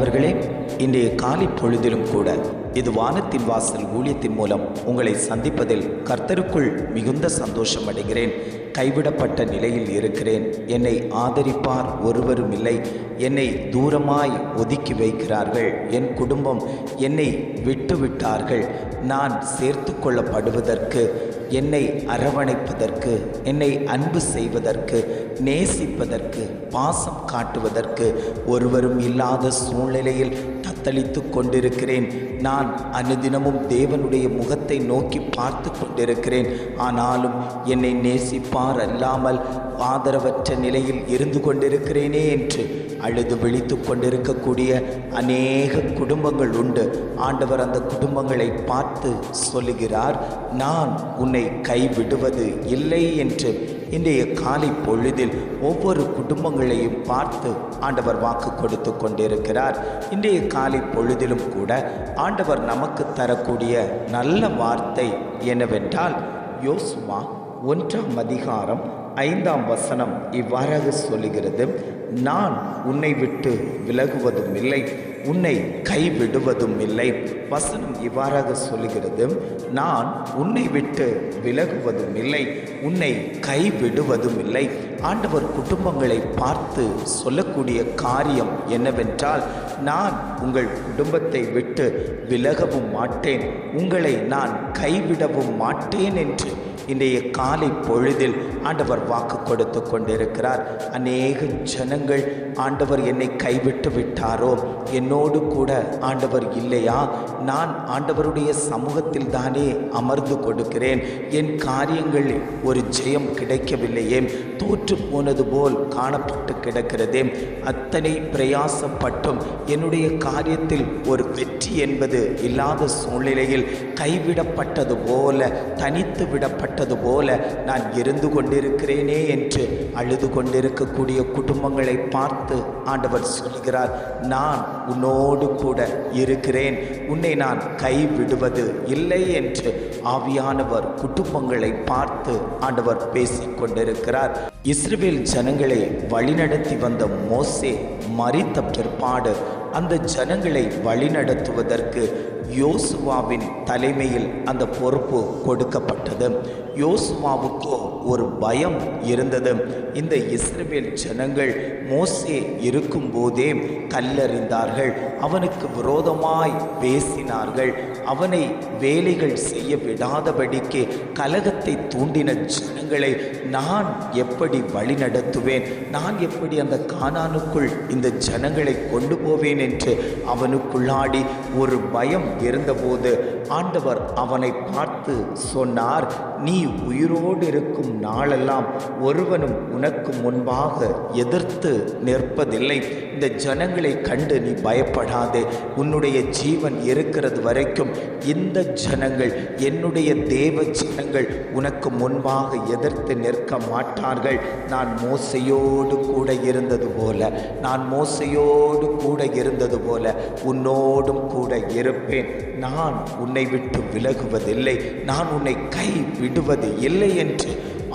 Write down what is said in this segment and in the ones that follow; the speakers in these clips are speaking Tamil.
பிரியமானவர்களே இன்றைய காலை பொழுதிலும் கூட இது வானத்தின் வாசல் ஊழியத்தின் மூலம் உங்களை சந்திப்பதில் கர்த்தருக்குள் மிகுந்த சந்தோஷம் அடைகிறேன். கைவிடப்பட்ட நிலையில் இருக்கிறேன். என்னை ஆதரிப்பார் ஒருவரும் இல்லை. என்னை தூரமாய் ஒதுக்கி வைக்கிறார்கள். என் குடும்பம் என்னை விட்டு விட்டார்கள் நான் சேர்த்து கொள்ளப்படுவதற்கு என்னை அரவணைப்பதற்கு என்னை அன்பு செய்வதற்கு நேசிப்பதற்கு பாசம் காட்டுவதற்கு ஒருவரும் இல்லாத சூழ்நிலையில் தத்தளித்து கொண்டிருக்கிறேன். நான் அனுதினமும் தேவனுடைய முகத்தை நோக்கி பார்த்து கொண்டிருக்கிறேன். ஆனாலும் என்னை நேசிப்பார் அல்லாமல் ஆதரவற்ற நிலையில் இருந்து கொண்டிருக்கிறேனே என்று அழுது விழித்து கொண்டிருக்கக்கூடிய அநேக குடும்பங்கள் உண்டு. ஆண்டவர் அந்த குடும்பங்களை பார்த்து சொல்லுகிறார் நான் உன்னை கைவிடுவது இல்லை என்று இன்றைய காலை பொழுதில் ஒவ்வொரு குடும்பங்களையும் பார்த்து ஆண்டவர் வாக்கு கொடுத்து கொண்டிருக்கிறார். இன்றைய காலை பொழுதிலும் கூட ஆண்டவர் நமக்கு தரக்கூடிய நல்ல வார்த்தை என்னவென்றால் யோசுமா ஒன்றாம் அதிகாரம் ஐந்தாம் வசனம் இவ்வாறாக சொல்லுகிறது நான் உன்னை விட்டு விலகுவதும் இல்லை உன்னை கைவிடுவதும் இல்லை. வசனம் இவ்வாறாக சொல்லுகிறது நான் உன்னை விட்டு விலகுவதும் இல்லை உன்னை கைவிடுவதும் இல்லை. ஆண்டவர் குடும்பங்களை பார்த்து சொல்லக்கூடிய காரியம் என்னவென்றால் நான் உங்கள் குடும்பத்தை விட்டு விலகவும் மாட்டேன் உங்களை நான் கைவிடவும் மாட்டேன் என்று இன்றைய காலை பொழுதில் ஆண்டவர் வாக்கு கொடுத்து கொண்டிருக்கிறார். அநேக ஜனங்கள் ஆண்டவர் என்னை கைவிட்டு விட்டாரோ? என்னோடு கூட ஆண்டவர் இல்லையா? நான் ஆண்டவருடைய சமூகத்தில் தானே அமர்ந்து கொடுக்கிறேன். என் காரியங்களில் ஒரு ஜெயம் கிடைக்கவில்லையே. தோற்று போனது போல் காணப்பட்டு கிடக்கிறதே. அத்தனை பிரயாசப்பட்டும் என்னுடைய காரியத்தில் ஒரு வெற்றி என்பது இல்லாத சூழ்நிலையில் கைவிடப்பட்டது போல தனித்து விடப்பட்டது போல நான் இருந்து கொண்டிருக்கிறேனே என்று அழுது கொண்டிருக்கக்கூடிய குடும்பங்களை பார்த்து ஆண்டவர் சொல்கிறார் நான் உன்னோடு கூட இருக்கிறேன். உன்னை நான் கைவிடுவது இல்லை என்று ஆவியானவர் குடும்பங்களை பார்த்து ஆண்டவர் பேசிக் கொண்டிருக்கிறார். இஸ்ரேல் ஜனங்களை வழிநடத்தி வந்த மோசே மறித்த பிற்பாடு அந்த ஜனங்களை வழிநடத்துவதற்கு யோசுவாவின் தலைமையில் அந்த பொறுப்பு கொடுக்கப்பட்டது. யோசுவாவுக்கோ ஒரு பயம் இருந்தது. இந்த இஸ்ரேல் ஜனங்கள் மோசே இருக்கும்போதே கல்லறிந்தார்கள். அவனுக்கு விரோதமாய் பேசினார்கள். அவனை வேலைகள் செய்ய விடாதபடிக்கு கலகத்தை தூண்டின ஜனங்களை நான் எப்படி வழி நடத்துவேன்? நான் எப்படி அந்த காணானுக்குள் இந்த ஜனங்களை கொண்டு போவேன் என்று அவனுக்குள்ளாடி ஒரு பயம் இருந்தபோது ஆண்டவர் அவனை பார்த்து சொன்னார் நீ உயிரோடு இருக்கும் நாளெல்லாம் ஒருவனும் உனக்கு முன்பாக எதிர்த்து நிற்பதில்லை. இந்த ஜனங்களை கண்டு நீ பயப்படாதே. உன்னுடைய ஜீவன் இருக்கிறது வரைக்கும் இந்த ஜனங்கள் என்னுடைய தேவ ஜனங்கள் உனக்கு முன்பாக எதிர்த்து நிற்க மாட்டார்கள். நான் மோசையோடு கூட இருந்தது போல நான் மோசையோடு கூட இருந்தது போல உன்னோடும் கூட இருப்பேன். நான் உன்னை விட்டு விலகுவதில்லை. நான் உன்னை கை விடுவது இல்லை என்று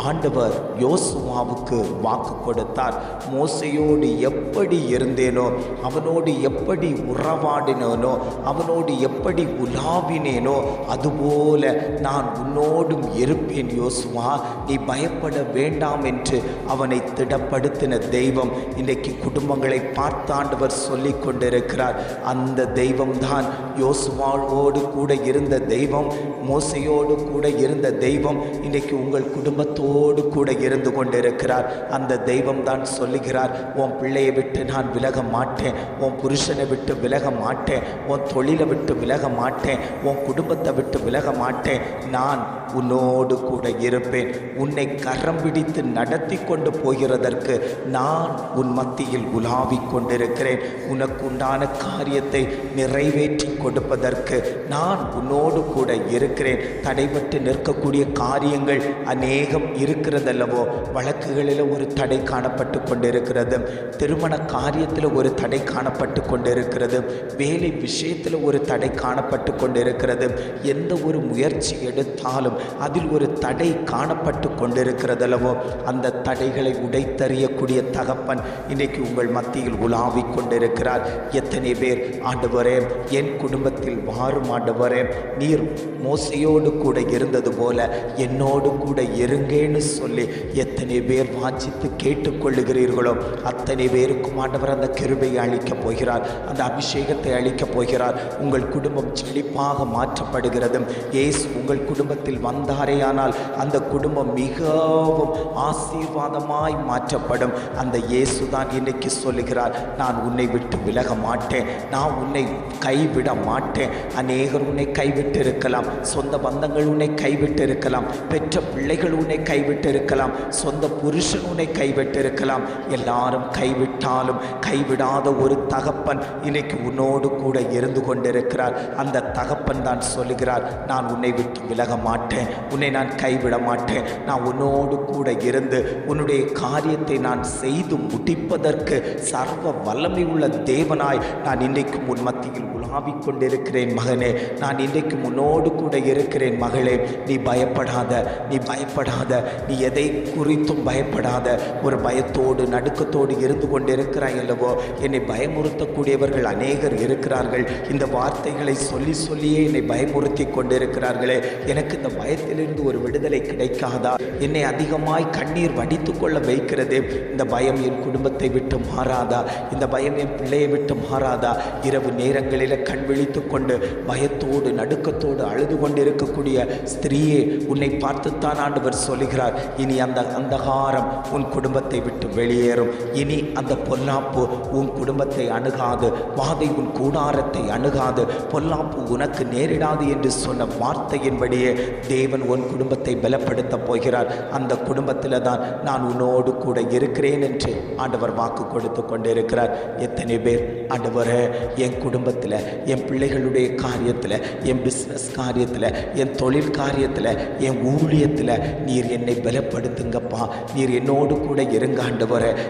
ஆண்டவர் யோசுவாவுக்கு வாக்கு கொடுத்தார். மோசையோடு எப்படி இருந்தேனோ அவனோடு எப்படி உறவாடினேனோ அவனோடு எப்படி உலாவினேனோ அதுபோல நான் உன்னோடும் இருப்பேன் யோசுவா. நீ பயப்பட வேண்டாம் என்று அவனை திடப்படுத்தின தெய்வம் இன்றைக்கு குடும்பங்களை பார்த்தாண்டவர் சொல்லி கொண்டிருக்கிறார். அந்த தெய்வம்தான் யோசுவாவோடு கூட இருந்த தெய்வம் மோசையோடு கூட இருந்த தெய்வம் இன்றைக்கு உங்கள் குடும்பத்தோடு கூட இருந்து கொண்டிருக்கிறார். அந்த தெய்வம் தான் சொல்லுகிறார் உன் பிள்ளையை விட்டு நான் விலக மாட்டேன். உன் புருஷனை விட்டு விலக மாட்டேன். உன் தொழிலை விட்டு விலக மாட்டேன். உன் குடும்பத்தை விட்டு விலக மாட்டேன். நான் உன்னோடு கூட இருப்பேன். உன்னை கரம் பிடித்து நடத்தி கொண்டு போகிறதற்கு நான் உன் மத்தியில் உலாவிக் கொண்டிருக்கிறேன். உனக்குண்டான காரியத்தை நிறைவேற்றி கொடுப்பதற்கு நான் உன்னோடு கூட இருக்கிறேன். தடைபட்டு நிற்கக்கூடிய காரியங்கள் அநேகம் இருக்கிறதல்லவோ? வழக்குகளில் ஒரு தடை காணப்பட்டு கொண்டிருக்கிறது. திருமண காரியத்தில் ஒரு தடை காணப்பட்டு கொண்டிருக்கிறது. வேலை விஷயத்தில் ஒரு தடை காணப்பட்டு கொண்டிருக்கிறது. எந்த ஒரு முயற்சி எடுத்தாலும் அதில் ஒரு தடை காணப்பட்டு கொண்டிருக்கிறதல்லவோ? அந்த தடைகளை உடைத்தறியக்கூடிய தகப்பன் இன்னைக்கு உங்கள் மத்தியில் உலாவிக் கொண்டிருக்கிறார். எத்தனை பேர் ஆண்டவரே என் குடும்பத்தில் வாரும் ஆண்டவரே நீர் மோசையோடு கூட இருந்தது போல என்னோடு கூட இருங்கேன்னு சொல்லி எத்தனை பேர் வாஞ்சித்து கேட்டுக்கொள்ளுகிறீர்களோ அத்தனை பேருக்கும் ஆண்டவர் அந்த கிருபையை அளிக்கப் போகிறார் அந்த அபிஷேகத்தை அளிக்கப் போகிறார். உங்கள் குடும்பம் செழிப்பாக மாற்றப்படுகிறது ஏசு உங்கள் குடும்பத்தில் வந்தாரேயானால் அந்த குடும்பம் மிகவும் ஆசீர்வாதமாய் மாற்றப்படும். அந்த இயேசு தான் இன்னைக்கு சொல்லுகிறார் நான் உன்னை விட்டு விலக மாட்டேன் நான் உன்னை கைவிட மாட்டேன். அநேகர் உன்னை கைவிட்டு இருக்கலாம் சொந்த பந்தங்கள் உன்னை கைவிட்டு இருக்கலாம் பெற்ற பிள்ளைகள் உன்னை கைவிட்டு இருக்கலாம் சொந்த புருஷன் உன்னை கைவிட்டு இருக்கலாம் எல்லாரும் கைவிட்டாலும் கைவிடாத ஒரு தகப்பன் இன்னைக்கு உன்னோடு கூட இருந்து கொண்டிருக்கிறார். அந்த தகப்பன் தான் சொல்லுகிறார் நான் உன்னை விட்டு விலக மாட்டேன். உன்னை நான் கைவிட மாட்டேன். நான் உன்னோடு கூட இருந்து உன்னுடைய காரியத்தை நான் செய்து முடிப்பதற்கு சர்வ வல்லமை உள்ள தேவனாய் நான் இன்றைக்கும் உன் மத்தியில் உலாவிக் கொண்டிருக்கிறேன் மகனே. நான் இன்றைக்கு உன்னோடு கூட இருக்கிறேன் மகளே. நீ பயப்படாத நீ பயப்படாத நீ எதை குறித்தும் பயப்படாத. ஒரு பயத்தோடு நடுக்கத்தோடு இருந்து கொண்டிருக்கிறாய் அல்லவோ? என்னை பயமுறுத்தக்கூடியவர்கள் அநேகர் இருக்கிறார்கள். இந்த வார்த்தைகளை சொல்லி சொல்லியே என்னை பயமுறுத்தி கொண்டிருக்கிறார்களே. எனக்கு இந்த பயத்திலிருந்து ஒரு விடுதலை கிடைக்காதா? என்னை அதிகமாய் கண்ணீர் வடித்து கொள்ள வைக்கிறது. இந்த பயம் என் குடும்பத்தை விட்டு மாறாதா? இந்த பயம் என் பிள்ளையை விட்டு மாறாதா? இரவு நேரங்களில் கண் வைத்துக்கொண்டு பயத்தோடு நடுக்கத்தோடு அழுது கொண்டிருக்கக்கூடிய ஸ்திரீயே உன்னை பார்த்துத்தான் ஆண்டவர் சொல்லுகிறார். இனி அந்த அந்தகாரம் உன் குடும்பத்தை விட்டு வெளியேறும். இனி அந்த பொல்லாப்பு உன் குடும்பத்தை அணுகாது. வாதை உன் கூடாரத்தை அணுகாது. பொல்லாப்பு உனக்கு நேரிடாது என்று சொன்ன வார்த்தையின்படியே தேவன் உன் குடும்பத்தை பலப்படுத்த போகிறார். அந்த குடும்பத்தில் தான் நான் உன்னோடு கூட இருக்கிறேன் என்று ஆண்டவர் வாக்கு கொடுத்து கொண்டிருக்கிறார். எத்தனை பேர்? ஆண்டவரே என் குடும்பத்தில் என் பிள்ளைகளுடைய காரியத்தில் என் பிஸ்னஸ் காரியத்தில் என் தொழில் காரியத்தில் என் ஊழியத்தில் நீர் என்னை பலப்படுத்துங்கப்பா. நீர் என்னோடு கூட இருங்க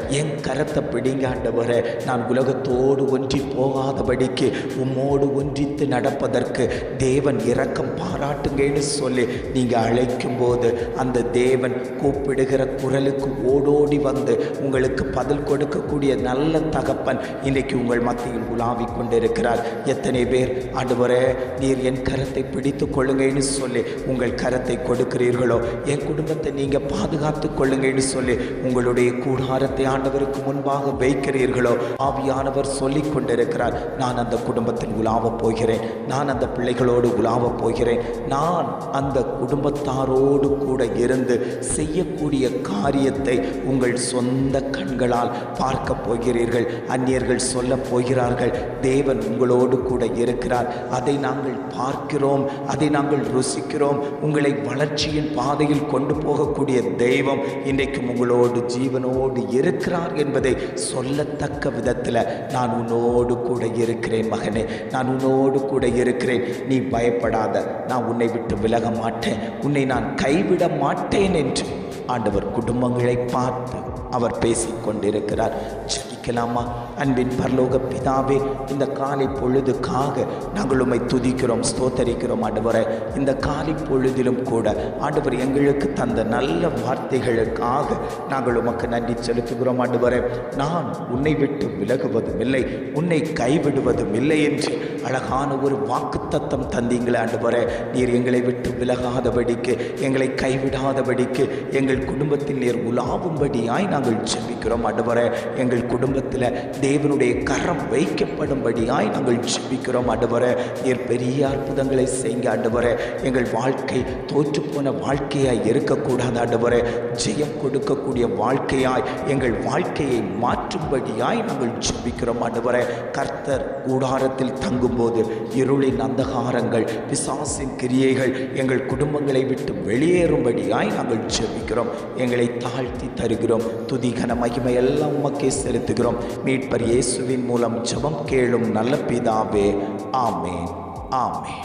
என் கரத்தை பிடிங்காண்டவர நான் உலகத்தோடு ஒன்றி போகாதபடிக்கு உம்மோடு ஒன்றித்து நடப்பதற்கு தேவன் இரக்கம் பாராட்டுங்கன்னு சொல்லி நீங்கள் அழைக்கும் போது அந்த தேவன் கூப்பிடுகிற குரலுக்கு ஓடோடி வந்து உங்களுக்கு பதில் கொடுக்கக்கூடிய நல்ல தகப்பன் இன்றைக்கு உங்கள் மத்தியில் உலாவிக் கொண்டிருக்கிறார். எத்தனை பேர். ஆண்டவரே நீர் என் கரத்தை பிடித்து கொள்ளுங்கன்னு சொல்லி உங்கள் கரத்தை கொடுக்கிறீர்களோ என் குடும்பத்தை நீங்கள் பாதுகாத்து கொள்ளுங்கன்னு சொல்லி உங்களுடைய கூடாரத்தை ஆண்டவருக்கு முன்பாக வைக்கிறீர்களோ ஆவியானவர் சொல்லிக் கொண்டிருக்கிறார் நான் அந்த குடும்பத்தில் உலாவப் போகிறேன் நான் அந்த பிள்ளைகளோடு உலாவப் போகிறேன் நான் அந்த குடும்பத்தாரோடு கூட இருந்து செய்யக்கூடிய காரியத்தை உங்கள் சொந்த கண்களால் பார்க்க போகிறீர்கள். அந்நியர்கள் சொல்ல போகிறார்கள் தேவன் உங்களோடு கூட இருக்கிறார். அதை நாங்கள் பார்க்கிறோம் அதை நாங்கள் ருசிக்கிறோம். உங்களை வளர்ச்சியின் பாதையில் கொண்டு போகக்கூடிய தெய்வம் இன்றைக்கும் உங்களோடு ஜீவனோடு இருக்கிறார் என்பதை சொல்லத்தக்க விதத்தில் நான் உன்னோடு கூட இருக்கிறேன் மகனே. நான் உன்னோடு கூட இருக்கிறேன். நீ பயப்படாத. நான் உன்னை விட்டு விலக மாட்டேன். உன்னை நான் கைவிட மாட்டேன் என்று ஆண்டவர் குடும்பங்களை பார்த்து அவர் பேசிக் கொண்டிருக்கிறார் ஜெபிக்கலாமா? அன்பின் பரலோக பிதாவே இந்த காலை பொழுதுக்காக நாங்கள் உண்மை துதிக்கிறோம் ஸ்தோத்தரிக்கிறோம் ஆண்டவரை. இந்த காலை பொழுதிலும் கூட ஆண்டவர் எங்களுக்கு தந்த நல்ல வார்த்தைகளுக்காக நாங்கள் உமக்கு நன்றி செலுத்துகிறோம் ஆண்டவரை. நான் உன்னை விட்டு விலகுவதும் இல்லை உன்னை கைவிடுவதும் இல்லை என்று அழகான ஒரு வாக்குத்தத்தம் தந்தீங்களே ஆண்டவரை. நீர் எங்களை விட்டு விலகாதபடிக்கு எங்களை கைவிடாதபடிக்கு எங்கள் குடும்பத்தில் நீர் உலாவும்படியாய் நாங்கள் ஜெபிக்கிறோம். அடுவரே எங்கள் குடும்பத்தில் தேவனுடைய கரம் வைக்கப்படும்படியாய் நாங்கள் ஜெபிக்கிறோம். அடுவரே நீர் பெரிய அற்புதங்களை செய்யுங்க. அடுவரே எங்கள் வாழ்க்கை தோற்றுப்போன வாழ்க்கையாக இருக்கக்கூடாது. அடுவரே ஜெயம் கொடுக்கக்கூடிய வாழ்க்கை வாழ்க்கையாய் எங்கள் வாழ்க்கையை மாற்றும்படியாய் நாங்கள் ஜெபிக்கிறோம். ஆண்டவரே கர்த்தர் கூடாரத்தில் தங்கும்போது இருளின் அந்தகாரங்கள் பிசாசின் கிரியைகள் எங்கள் குடும்பங்களை விட்டு வெளியேறும்படியாய் நாங்கள் ஜெபிக்கிறோம். எங்களை தாழ்த்தி தருகிறோம். துதிகன மகிமை எல்லாம் உமக்கே செலுத்துகிறோம். மீட்பர் இயேசுவின் மூலம் ஜபம் கேளும் நல்ல பிதாவே ஆமேன் ஆமேன்.